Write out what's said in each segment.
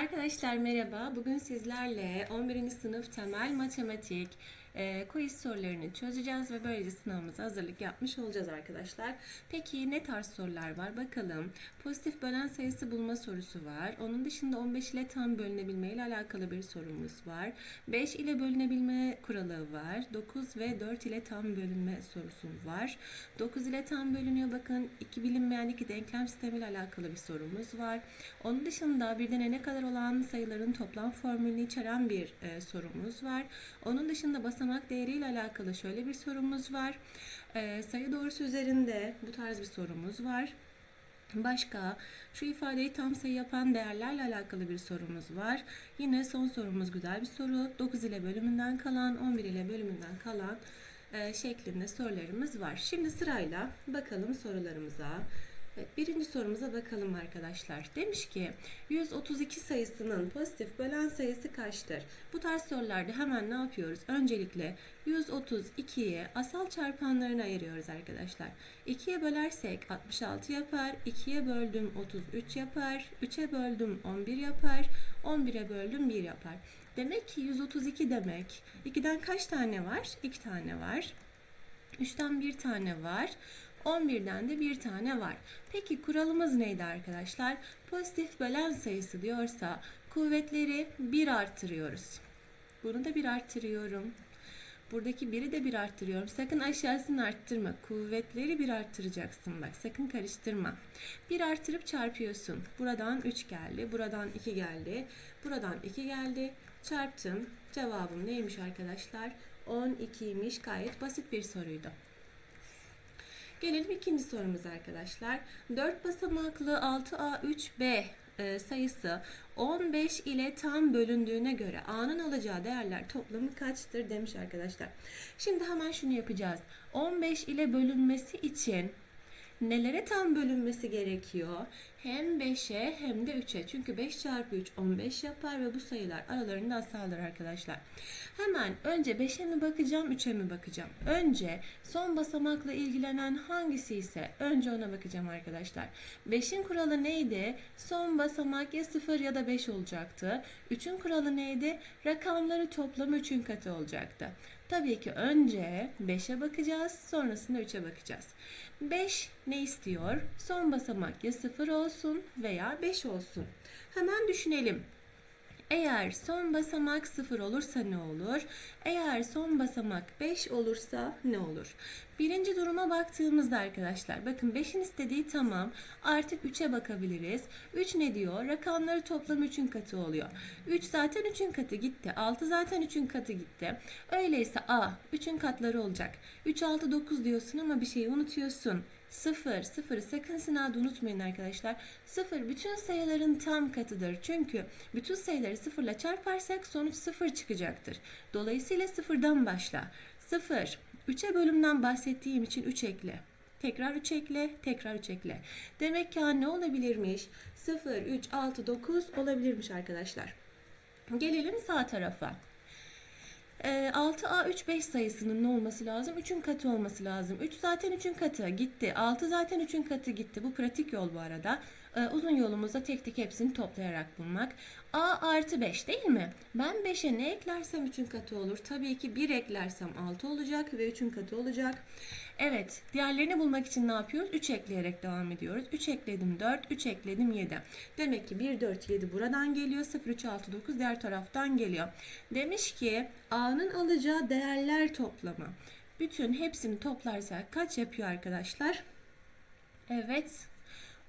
Arkadaşlar merhaba. Bugün sizlerle 11. sınıf temel matematik e, quiz sorularını çözeceğiz ve böylece sınavımıza hazırlık yapmış olacağız arkadaşlar. Peki ne tarz sorular var bakalım. Pozitif bölen sayısı bulma sorusu var. Onun dışında 15 ile tam bölünebilme ile alakalı bir sorumuz var. 5 ile bölünebilme kuralı var. 9 ve 4 ile tam bölünme sorusu var. 9 ile tam bölünüyor bakın. iki bilinmeyen iki denklem sistemi ile alakalı bir sorumuz var. Onun dışında birden n'e kadar olan sayıların toplam formülünü içeren bir e, sorumuz var. Onun dışında basamak değeriyle alakalı şöyle bir sorumuz var. E, sayı doğrusu üzerinde bu tarz bir sorumuz var. Başka şu ifadeyi tam sayı yapan değerlerle alakalı bir sorumuz var. Yine son sorumuz güzel bir soru. 9 ile bölümünden kalan, 11 ile bölümünden kalan e, şeklinde sorularımız var. Şimdi sırayla bakalım sorularımıza. Birinci sorumuza bakalım arkadaşlar. Demiş ki 132 sayısının pozitif bölen sayısı kaçtır? Bu tarz sorularda hemen ne yapıyoruz? Öncelikle 132'yi asal çarpanlarına ayırıyoruz arkadaşlar. 2'ye bölersek 66 yapar. 2'ye böldüm 33 yapar. 3'e böldüm 11 yapar. 11'e böldüm 1 yapar. Demek ki 132 demek. 2'den kaç tane var? 2 tane var. 3'ten bir tane var. 11'den de bir tane var. Peki kuralımız neydi arkadaşlar? Pozitif bölen sayısı diyorsa kuvvetleri 1 arttırıyoruz. Bunu da 1 arttırıyorum. Buradaki biri de bir arttırıyorum. Sakın aşağısını arttırma. Kuvvetleri bir arttıracaksın bak. Sakın karıştırma. Bir arttırıp çarpıyorsun. Buradan 3 geldi. Buradan 2 geldi. Buradan 2 geldi. Çarptım. Cevabım neymiş arkadaşlar? 12'ymiş. Gayet basit bir soruydu. Gelelim ikinci sorumuza arkadaşlar. 4 basamaklı 6A3B e, sayısı 15 ile tam bölündüğüne göre A'nın alacağı değerler toplamı kaçtır demiş arkadaşlar. Şimdi hemen şunu yapacağız. 15 ile bölünmesi için nelere tam bölünmesi gerekiyor? Hem 5'e hem de 3'e. Çünkü 5 çarpı 3 15 yapar ve bu sayılar aralarında asaldır arkadaşlar. Hemen önce 5'e mi bakacağım 3'e mi bakacağım? Önce son basamakla ilgilenen hangisi ise önce ona bakacağım arkadaşlar. 5'in kuralı neydi? Son basamak ya 0 ya da 5 olacaktı. 3'ün kuralı neydi? Rakamları toplamı 3'ün katı olacaktı. Tabii ki önce 5'e bakacağız, sonrasında 3'e bakacağız. 5 ne istiyor? Son basamak ya 0 olsun veya 5 olsun. Hemen düşünelim. Eğer son basamak 0 olursa ne olur? Eğer son basamak 5 olursa ne olur? Birinci duruma baktığımızda arkadaşlar bakın 5'in istediği tamam artık 3'e bakabiliriz. 3 ne diyor? Rakamları toplam 3'ün katı oluyor. 3 zaten 3'ün katı gitti. 6 zaten 3'ün katı gitti. Öyleyse A 3'ün katları olacak. 3, 6, 9 diyorsun ama bir şeyi unutuyorsun. 0, 0 sakın sınavda unutmayın arkadaşlar. 0 bütün sayıların tam katıdır. Çünkü bütün sayıları 0 ile çarparsak sonuç 0 çıkacaktır. Dolayısıyla 0'dan başla. 0, 3'e bölümden bahsettiğim için 3 ekle. Tekrar 3 ekle, tekrar 3 ekle. Demek ki ne olabilirmiş? 0, 3, 6, 9 olabilirmiş arkadaşlar. Gelelim sağ tarafa. Ee, 6A 3 5 sayısının ne olması lazım? 3'ün katı olması lazım. 3 zaten 3'ün katı gitti. 6 zaten 3'ün katı gitti. Bu pratik yol bu arada. Ee, uzun yolumuzda tek tek hepsini toplayarak bulmak. A artı 5 değil mi? Ben 5'e ne eklersem 3'ün katı olur. Tabii ki 1 eklersem 6 olacak ve 3'ün katı olacak. Evet, diğerlerini bulmak için ne yapıyoruz? 3 ekleyerek devam ediyoruz. 3 ekledim 4, 3 ekledim 7. Demek ki 1, 4, 7 buradan geliyor. 0, 3, 6, 9 diğer taraftan geliyor. Demiş ki A'nın alacağı değerler toplamı. Bütün hepsini toplarsak kaç yapıyor arkadaşlar? Evet,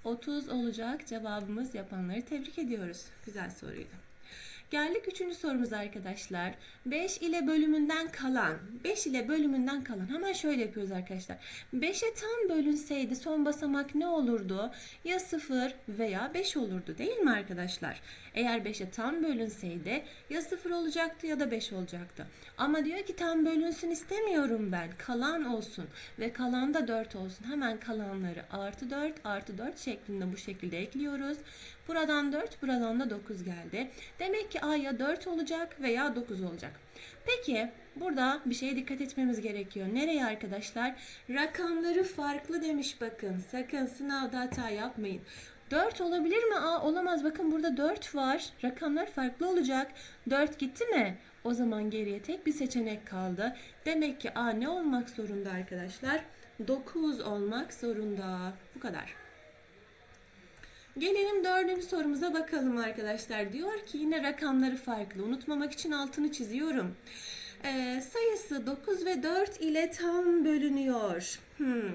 30 olacak cevabımız yapanları tebrik ediyoruz. Güzel soruydu. Geldik üçüncü sorumuza arkadaşlar. 5 ile bölümünden kalan, 5 ile bölümünden kalan. Hemen şöyle yapıyoruz arkadaşlar. 5'e tam bölünseydi son basamak ne olurdu? Ya 0 veya 5 olurdu değil mi arkadaşlar? Eğer 5'e tam bölünseydi ya 0 olacaktı ya da 5 olacaktı. Ama diyor ki tam bölünsün istemiyorum ben. Kalan olsun ve kalan da 4 olsun. Hemen kalanları artı 4 artı 4 şeklinde bu şekilde ekliyoruz. Buradan 4 buradan da 9 geldi. Demek ki A ya 4 olacak veya 9 olacak. Peki burada bir şeye dikkat etmemiz gerekiyor. Nereye arkadaşlar? Rakamları farklı demiş bakın. Sakın sınavda hata yapmayın. 4 olabilir mi? Aa olamaz. Bakın burada 4 var. Rakamlar farklı olacak. 4 gitti mi? O zaman geriye tek bir seçenek kaldı. Demek ki A ne olmak zorunda arkadaşlar? 9 olmak zorunda. Bu kadar. Gelelim dördüncü sorumuza bakalım arkadaşlar. Diyor ki yine rakamları farklı. Unutmamak için altını çiziyorum. Ee, sayısı 9 ve 4 ile tam bölünüyor. Hmm.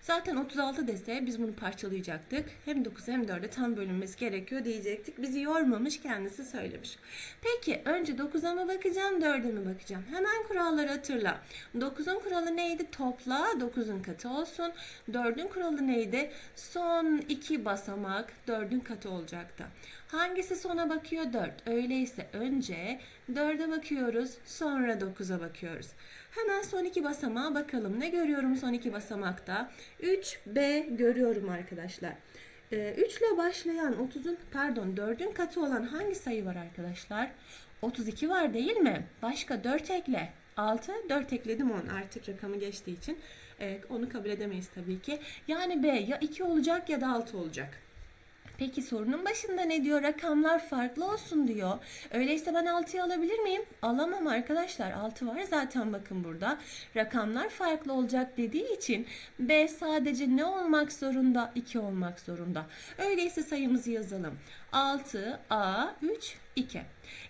Zaten 36 dese biz bunu parçalayacaktık. Hem 9 hem 4'e tam bölünmesi gerekiyor diyecektik. Bizi yormamış kendisi söylemiş. Peki önce 9'a mı bakacağım 4'e mi bakacağım? Hemen kuralları hatırla. 9'un kuralı neydi? Topla 9'un katı olsun. 4'ün kuralı neydi? Son iki basamak 4'ün katı olacaktı. Hangisi sona bakıyor? 4. Öyleyse önce 4'e bakıyoruz sonra 9'a bakıyoruz. Hemen son iki basamağa bakalım. Ne görüyorum son iki basamakta? 3B görüyorum arkadaşlar. Ee, 3 ile başlayan 30'un pardon 4'ün katı olan hangi sayı var arkadaşlar? 32 var değil mi? Başka 4 ekle. 6, 4 ekledim 10 artık rakamı geçtiği için e, onu kabul edemeyiz tabii ki. Yani B ya 2 olacak ya da 6 olacak. Peki sorunun başında ne diyor? Rakamlar farklı olsun diyor. Öyleyse ben 6'yı alabilir miyim? Alamam arkadaşlar. 6 var zaten bakın burada. Rakamlar farklı olacak dediği için B sadece ne olmak zorunda? 2 olmak zorunda. Öyleyse sayımızı yazalım. 6, A, 3, 2.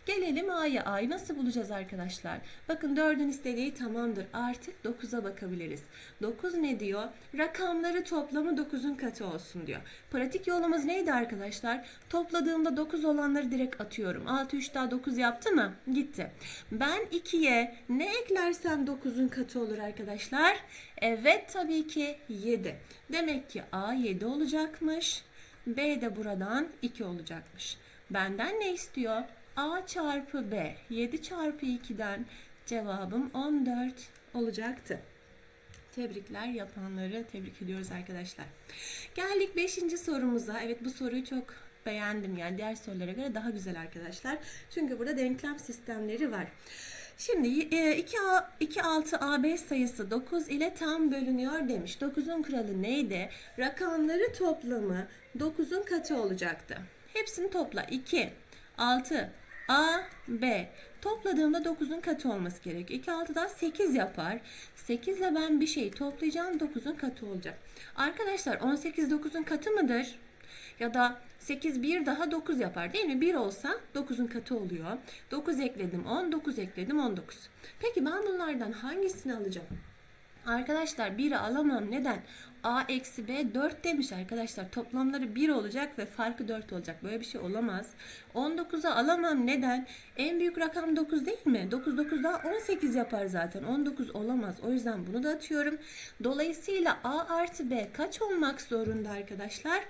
Gelelim A'ya. A'yı nasıl bulacağız arkadaşlar? Bakın 4'ün istediği tamamdır. Artık 9'a bakabiliriz. 9 ne diyor? Rakamları toplamı 9'un katı olsun diyor. Pratik yolumuz neydi arkadaşlar? Topladığımda 9 olanları direkt atıyorum. 6, 3 daha 9 yaptı mı? Gitti. Ben 2'ye ne eklersem 9'un katı olur arkadaşlar? Evet tabii ki 7. Demek ki A 7 olacakmış. B de buradan 2 olacakmış. Benden ne istiyor? A çarpı B. 7 çarpı 2'den cevabım 14 olacaktı. Tebrikler yapanları tebrik ediyoruz arkadaşlar. Geldik 5. sorumuza. Evet bu soruyu çok beğendim. Yani diğer sorulara göre daha güzel arkadaşlar. Çünkü burada denklem sistemleri var. Şimdi 2A, 2 6 AB sayısı 9 ile tam bölünüyor demiş. 9'un kuralı neydi? Rakamları toplamı 9'un katı olacaktı. Hepsini topla. 2, 6, A, B. Topladığımda 9'un katı olması gerekiyor. 2, 6 daha 8 yapar. 8 ile ben bir şeyi toplayacağım 9'un katı olacak. Arkadaşlar 18 9'un katı mıdır? Ya da 8 bir daha 9 yapar değil mi? 1 olsa 9'un katı oluyor. 9 ekledim 10, 9 ekledim 19. Peki ben bunlardan hangisini alacağım? Arkadaşlar 1'i alamam. Neden? A eksi B 4 demiş arkadaşlar. Toplamları 1 olacak ve farkı 4 olacak. Böyle bir şey olamaz. 19'a alamam. Neden? En büyük rakam 9 değil mi? 9 9 daha 18 yapar zaten. 19 olamaz. O yüzden bunu da atıyorum. Dolayısıyla A artı B kaç olmak zorunda arkadaşlar?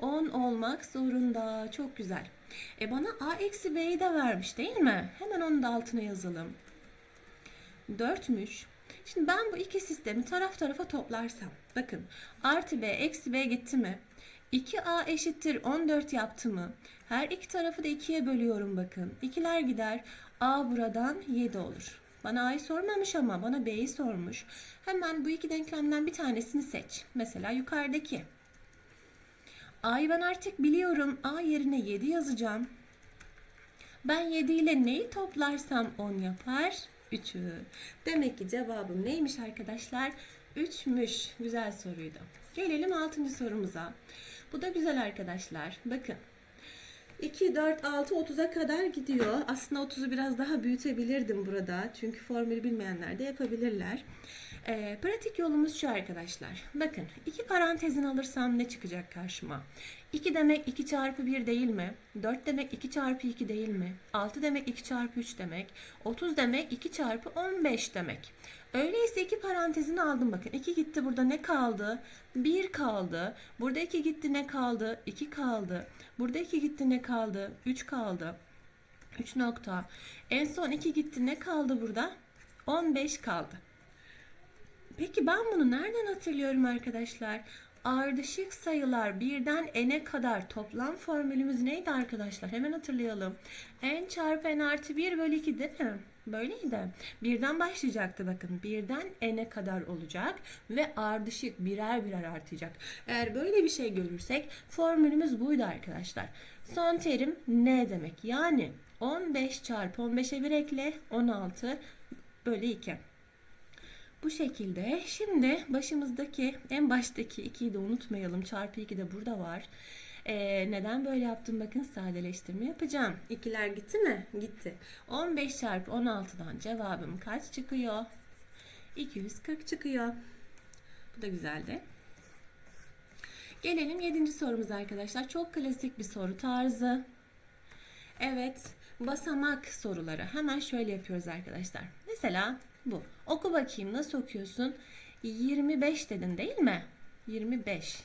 10 olmak zorunda. Çok güzel. E bana A eksi B'yi de vermiş değil mi? Hemen onun da altına yazalım. 4'müş. Şimdi ben bu iki sistemi taraf tarafa toplarsam bakın artı b eksi b gitti mi? 2a eşittir 14 yaptı mı? Her iki tarafı da 2'ye bölüyorum bakın. İkiler gider. a buradan 7 olur. Bana a'yı sormamış ama bana b'yi sormuş. Hemen bu iki denklemden bir tanesini seç. Mesela yukarıdaki. a'yı ben artık biliyorum. a yerine 7 yazacağım. Ben 7 ile neyi toplarsam 10 yapar? 3'ü. Demek ki cevabım neymiş arkadaşlar? 3'müş. Güzel soruydu. Gelelim 6. sorumuza. Bu da güzel arkadaşlar. Bakın. 2, 4, 6, 30'a kadar gidiyor. Aslında 30'u biraz daha büyütebilirdim burada. Çünkü formülü bilmeyenler de yapabilirler. Ee, pratik yolumuz şu arkadaşlar. Bakın iki parantezin alırsam ne çıkacak karşıma? 2 demek 2 çarpı 1 değil mi? 4 demek 2 çarpı 2 değil mi? 6 demek 2 çarpı 3 demek. 30 demek 2 çarpı 15 demek. Öyleyse iki parantezini aldım bakın. 2 gitti burada ne kaldı? 1 kaldı. Burada 2 gitti ne kaldı? 2 kaldı. Burada 2 gitti ne kaldı? 3 kaldı. 3 nokta. En son 2 gitti ne kaldı burada? 15 kaldı. Peki ben bunu nereden hatırlıyorum arkadaşlar? ardışık sayılar birden n'e kadar toplam formülümüz neydi arkadaşlar? Hemen hatırlayalım. n çarpı n artı 1 bölü 2 değil mi? Böyleydi. Birden başlayacaktı bakın. Birden n'e kadar olacak ve ardışık birer birer artacak. Eğer böyle bir şey görürsek formülümüz buydu arkadaşlar. Son terim n demek. Yani 15 çarpı 15'e 1 ekle 16 bölü 2. Bu şekilde şimdi başımızdaki en baştaki 2'yi de unutmayalım. Çarpı 2 de burada var. Ee, neden böyle yaptım? Bakın sadeleştirme yapacağım. İkiler gitti mi? Gitti. 15 çarpı 16'dan cevabım kaç çıkıyor? 240 çıkıyor. Bu da güzeldi. Gelelim 7. sorumuza arkadaşlar. Çok klasik bir soru tarzı. Evet, basamak soruları. Hemen şöyle yapıyoruz arkadaşlar. Mesela bu. Oku bakayım nasıl okuyorsun? 25 dedin değil mi? 25.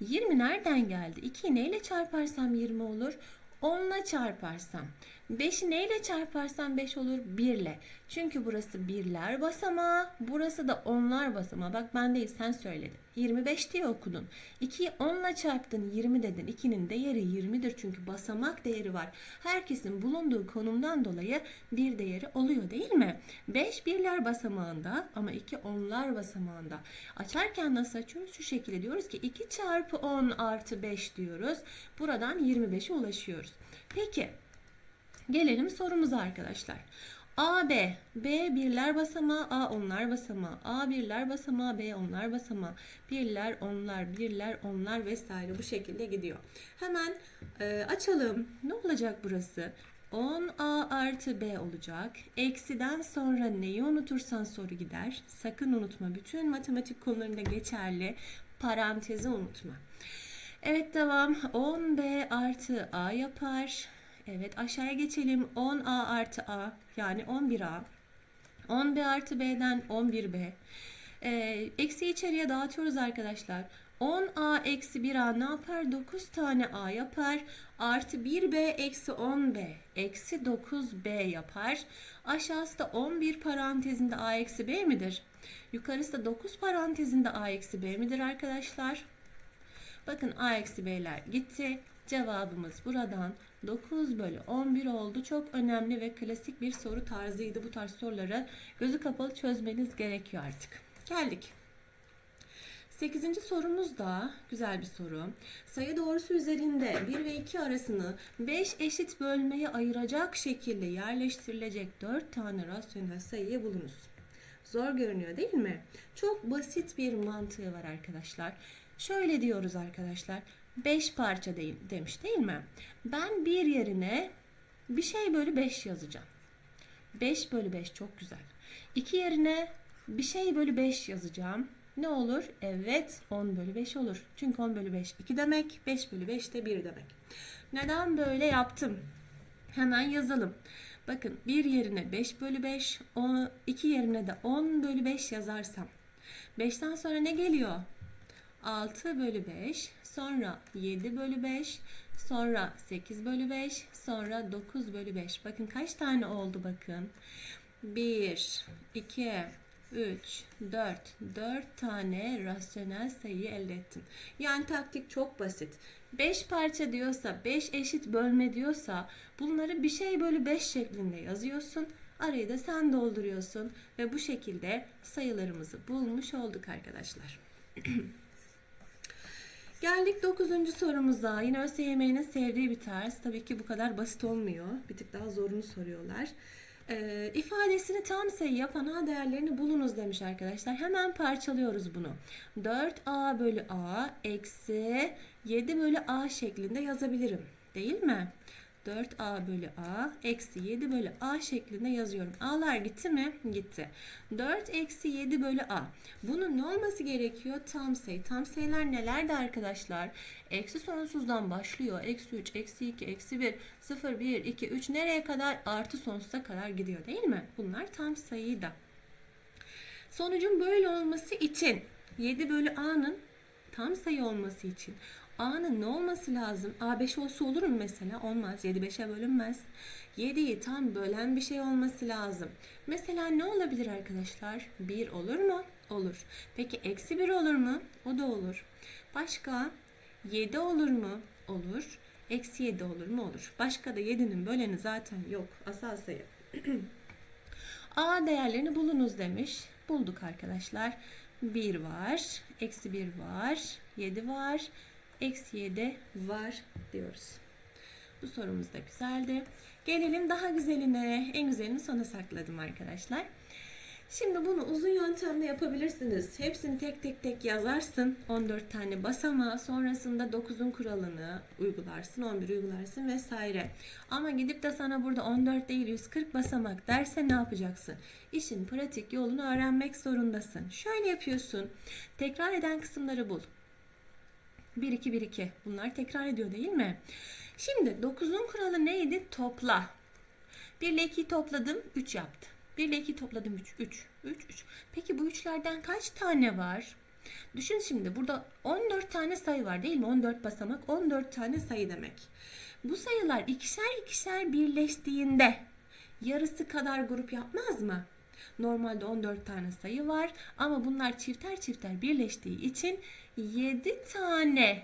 20 nereden geldi? 2'yi neyle çarparsam 20 olur? 10 ile çarparsam. 5'i neyle çarparsam 5 olur? 1 ile. Çünkü burası birler basamağı, burası da onlar basamağı. Bak ben değil sen söyledin. 25 diye okudun. 2'yi 10 ile çarptın 20 dedin. 2'nin değeri 20'dir çünkü basamak değeri var. Herkesin bulunduğu konumdan dolayı bir değeri oluyor değil mi? 5 birler basamağında ama 2 onlar basamağında. Açarken nasıl açıyoruz? Şu şekilde diyoruz ki 2 çarpı 10 artı 5 diyoruz. Buradan 25'e ulaşıyoruz. Peki Gelelim sorumuza arkadaşlar. A, B, B birler basamağı, A onlar basamağı, A birler basamağı, B onlar basamağı, birler, onlar, birler, onlar vesaire bu şekilde gidiyor. Hemen e, açalım. Ne olacak burası? 10A artı B olacak. Eksiden sonra neyi unutursan soru gider. Sakın unutma. Bütün matematik konularında geçerli. Parantezi unutma. Evet devam. 10B artı A yapar. Evet aşağıya geçelim. 10A artı A yani 11A. 10B artı B'den 11B. Ee, eksi içeriye dağıtıyoruz arkadaşlar. 10A eksi 1A ne yapar? 9 tane A yapar. Artı 1B eksi 10B eksi 9B yapar. Aşağısı da 11 parantezinde A eksi B midir? Yukarısı da 9 parantezinde A eksi B midir arkadaşlar? Bakın A eksi B'ler gitti. Cevabımız buradan 9 bölü 11 oldu. Çok önemli ve klasik bir soru tarzıydı. Bu tarz soruları gözü kapalı çözmeniz gerekiyor artık. Geldik. 8. sorumuz da güzel bir soru. Sayı doğrusu üzerinde 1 ve 2 arasını 5 eşit bölmeye ayıracak şekilde yerleştirilecek 4 tane rasyonel sayıyı bulunuz. Zor görünüyor değil mi? Çok basit bir mantığı var arkadaşlar. Şöyle diyoruz arkadaşlar. 5 parça değil, demiş değil mi? Ben bir yerine bir şey bölü 5 yazacağım. 5 bölü 5 çok güzel. 2 yerine bir şey bölü 5 yazacağım. Ne olur? Evet 10 bölü 5 olur. Çünkü 10 bölü 5 2 demek. 5 bölü 5 de 1 demek. Neden böyle yaptım? Hemen yazalım. Bakın bir yerine 5 bölü 5, 2 yerine de 10 bölü 5 yazarsam. 5'ten sonra ne geliyor? 6 bölü 5, sonra 7 bölü 5, sonra 8 bölü 5, sonra 9 bölü 5. Bakın kaç tane oldu bakın. 1, 2, 3, 4, 4 tane rasyonel sayıyı elde ettim. Yani taktik çok basit. 5 parça diyorsa, 5 eşit bölme diyorsa bunları bir şey bölü 5 şeklinde yazıyorsun. Arayı da sen dolduruyorsun ve bu şekilde sayılarımızı bulmuş olduk arkadaşlar. Geldik 9. sorumuza. Yine ÖSYM'nin sevdiği bir tarz. Tabii ki bu kadar basit olmuyor. Bir tık daha zorunu soruyorlar. Ee, ifadesini tam sayı yapan A değerlerini bulunuz demiş arkadaşlar. Hemen parçalıyoruz bunu. 4A bölü A eksi 7 bölü A şeklinde yazabilirim. Değil mi? 4a bölü a eksi 7 bölü a şeklinde yazıyorum. A'lar gitti mi? Gitti. 4 eksi 7 bölü a. Bunun ne olması gerekiyor? Tam sayı. Tam sayılar nelerdi arkadaşlar? Eksi sonsuzdan başlıyor. Eksi 3, eksi 2, eksi 1, 0, 1, 2, 3 nereye kadar? Artı sonsuza kadar gidiyor değil mi? Bunlar tam sayıydı. Sonucun böyle olması için 7 bölü a'nın tam sayı olması için A'nın ne olması lazım? A 5 olsa olur mu mesela? Olmaz. 7 5'e bölünmez. 7'yi tam bölen bir şey olması lazım. Mesela ne olabilir arkadaşlar? 1 olur mu? Olur. Peki eksi 1 olur mu? O da olur. Başka 7 olur mu? Olur. Eksi 7 olur mu? Olur. Başka da 7'nin böleni zaten yok. Asal sayı. A değerlerini bulunuz demiş. Bulduk arkadaşlar. 1 var. Eksi 1 var. 7 var. Eksi 7 var diyoruz. Bu sorumuz da güzeldi. Gelelim daha güzeline. En güzelini sona sakladım arkadaşlar. Şimdi bunu uzun yöntemle yapabilirsiniz. Hepsini tek tek tek yazarsın. 14 tane basamağı. Sonrasında 9'un kuralını uygularsın. 11 uygularsın vesaire. Ama gidip de sana burada 14 değil 140 basamak derse ne yapacaksın? İşin pratik yolunu öğrenmek zorundasın. Şöyle yapıyorsun. Tekrar eden kısımları bul. 1 2 1 2. Bunlar tekrar ediyor değil mi? Şimdi 9'un kuralı neydi? Topla. 1 ile 2'yi topladım 3 yaptı. 1 ile 2'yi topladım 3. 3. 3 3. Peki bu üçlerden kaç tane var? Düşün şimdi burada 14 tane sayı var değil mi? 14 basamak 14 tane sayı demek. Bu sayılar ikişer ikişer birleştiğinde yarısı kadar grup yapmaz mı? Normalde 14 tane sayı var ama bunlar çifter çifter birleştiği için 7 tane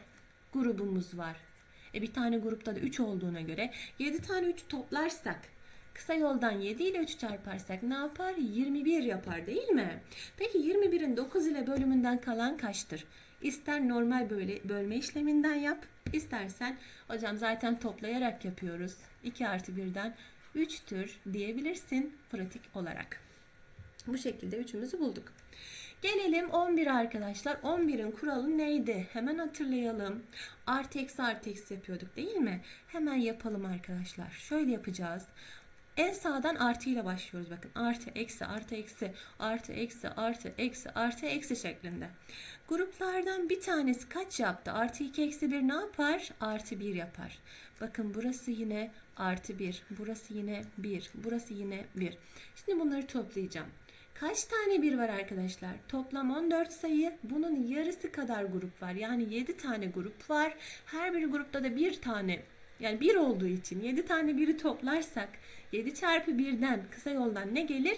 grubumuz var. E bir tane grupta da 3 olduğuna göre 7 tane 3 toplarsak kısa yoldan 7 ile 3 çarparsak ne yapar? 21 yapar değil mi? Peki 21'in 9 ile bölümünden kalan kaçtır? İster normal böyle bölme işleminden yap, istersen hocam zaten toplayarak yapıyoruz. 2 artı 1'den 3'tür diyebilirsin pratik olarak. Bu şekilde üçümüzü bulduk. Gelelim 11 arkadaşlar. 11'in kuralı neydi? Hemen hatırlayalım. Artı eksi artı eksi yapıyorduk değil mi? Hemen yapalım arkadaşlar. Şöyle yapacağız. En sağdan artı ile başlıyoruz bakın. Artı, eksi, artı, eksi, artı, eksi, artı, eksi, artı, eksi şeklinde. Gruplardan bir tanesi kaç yaptı? Artı 2, eksi 1 ne yapar? Artı 1 yapar. Bakın burası yine artı 1. Burası yine 1. Burası yine 1. Şimdi bunları toplayacağım. Kaç tane bir var arkadaşlar? Toplam 14 sayı. Bunun yarısı kadar grup var. Yani 7 tane grup var. Her bir grupta da bir tane yani 1 olduğu için 7 tane biri toplarsak 7 çarpı 1'den kısa yoldan ne gelir?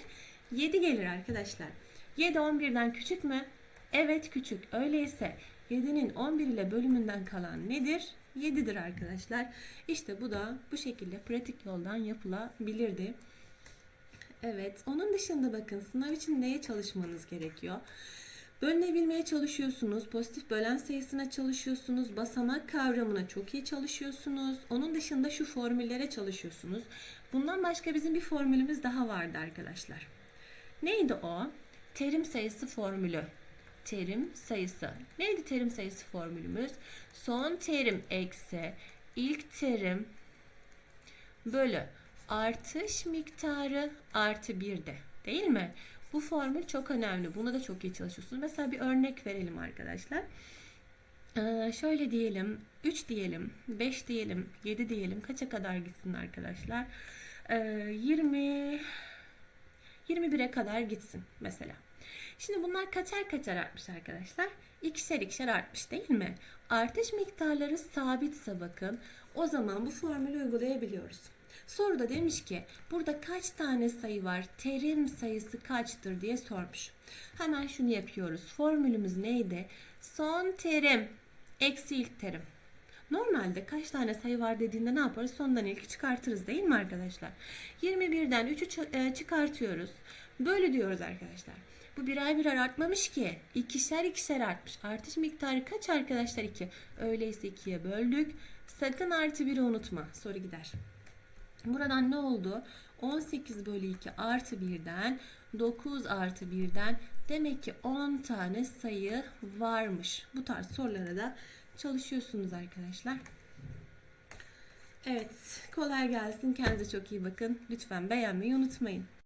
7 gelir arkadaşlar. 7 11'den küçük mü? Evet küçük. Öyleyse 7'nin 11 ile bölümünden kalan nedir? 7'dir arkadaşlar. İşte bu da bu şekilde pratik yoldan yapılabilirdi. Evet, onun dışında bakın sınav için neye çalışmanız gerekiyor? Bölünebilmeye çalışıyorsunuz, pozitif bölen sayısına çalışıyorsunuz, basamak kavramına çok iyi çalışıyorsunuz. Onun dışında şu formüllere çalışıyorsunuz. Bundan başka bizim bir formülümüz daha vardı arkadaşlar. Neydi o? Terim sayısı formülü. Terim sayısı. Neydi terim sayısı formülümüz? Son terim eksi ilk terim bölü artış miktarı artı bir de değil mi? Bu formül çok önemli. Buna da çok iyi çalışıyorsunuz. Mesela bir örnek verelim arkadaşlar. Ee, şöyle diyelim 3 diyelim 5 diyelim 7 diyelim kaça kadar gitsin arkadaşlar? Ee, 20 21'e kadar gitsin mesela. Şimdi bunlar kaçar kaçar artmış arkadaşlar? İkişer ikişer artmış değil mi? Artış miktarları sabitse bakın o zaman bu formülü uygulayabiliyoruz. Soruda demiş ki burada kaç tane sayı var? Terim sayısı kaçtır diye sormuş. Hemen şunu yapıyoruz. Formülümüz neydi? Son terim eksi ilk terim. Normalde kaç tane sayı var dediğinde ne yaparız? Sondan ilki çıkartırız değil mi arkadaşlar? 21'den 3'ü çıkartıyoruz. Böyle diyoruz arkadaşlar. Bu birer birer artmamış ki. İkişer ikişer artmış. Artış miktarı kaç arkadaşlar? 2. Öyleyse 2'ye böldük. Sakın artı 1'i unutma. Soru gider. Buradan ne oldu? 18 bölü 2 artı 1'den 9 artı 1'den demek ki 10 tane sayı varmış. Bu tarz sorulara da çalışıyorsunuz arkadaşlar. Evet kolay gelsin. Kendinize çok iyi bakın. Lütfen beğenmeyi unutmayın.